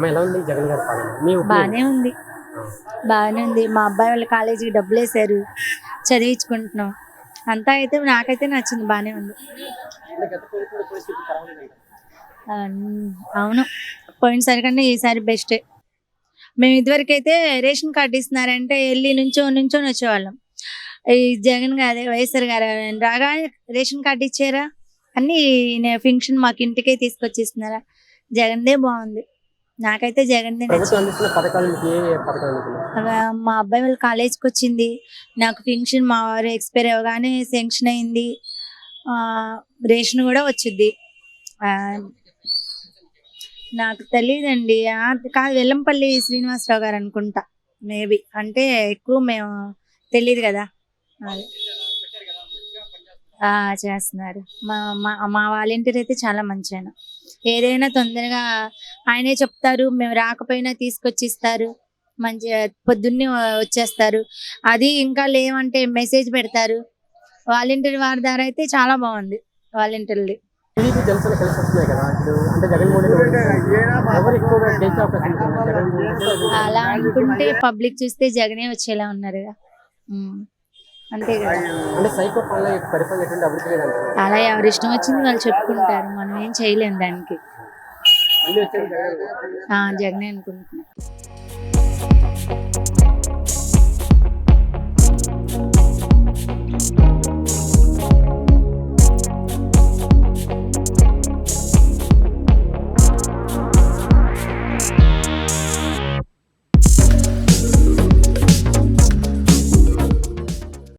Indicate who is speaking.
Speaker 1: ఎలా ఉంది? జగన్ గారి పాలన? మీ opinion?
Speaker 2: బాగానే ఉంది.
Speaker 1: ఆ.
Speaker 2: బాగానే ఉంది. మా అబ్బాయి వాళ్ళ కాలేజీకి డబ్బులు వేశారు. చదివించుకుంటున్నాం. అంతా అయితే నాకైతే నచ్చింది. బాగానే ఉంది. అవును. పోయినసారి కన్నా ఈసారి బెస్ట్. మేము ఇదివరకైతే రేషన్ కార్డు ఇస్తున్నారంటే వెళ్ళి నుంచో నుంచొని వచ్చేవాళ్ళం. ఈ జగన్ గారు వైఎస్ఆర్ గారు రాగానే రేషన్ కార్డు ఇచ్చారా? అన్ని ఫంక్షన్ మాకు ఇంటికే తీసుకొచ్చి ఇస్తున్నారా జగన్దే బాగుంది. నాకైతే అవ- మా అబ్బాయి వాళ్ళ కాలేజ్కి వచ్చింది. నాకు ఫంక్షన్ మా వారు ఎక్స్పైర్ అవ్వగానే శాంక్షన్ అయింది. రేషన్ కూడా వచ్చింది. నాకు తెలియదండి. కాదు వెల్లంపల్లి శ్రీనివాసరావు గారు అనుకుంటా. మేబీ. అంటే ఎక్కువ మేము తెలియదు కదా. చేస్తున్నారు. మా మా మా వాలంటీర్ అయితే చాలా మంచి ఏదైనా తొందరగా ఆయనే చెప్తారు మేము రాకపోయినా తీసుకొచ్చి ఇస్తారు మంచి పొద్దున్నే వచ్చేస్తారు. అది ఇంకా లేవంటే మెసేజ్ పెడతారు. వాలంటీర్ వారి ద్వారా అయితే చాలా బాగుంది వాలంటీర్ది
Speaker 1: లేదా
Speaker 2: అలా అనుకుంటే పబ్లిక్ చూస్తే జగనే వచ్చేలా ఉన్నారుగా ఉమ్. అంతే కదా. అలా ఎవరి ఇష్టం వచ్చింది వాళ్ళు చెప్పుకుంటారు మనం ఏం చేయలేం దానికి. జగనే అనుకుంటున్నా.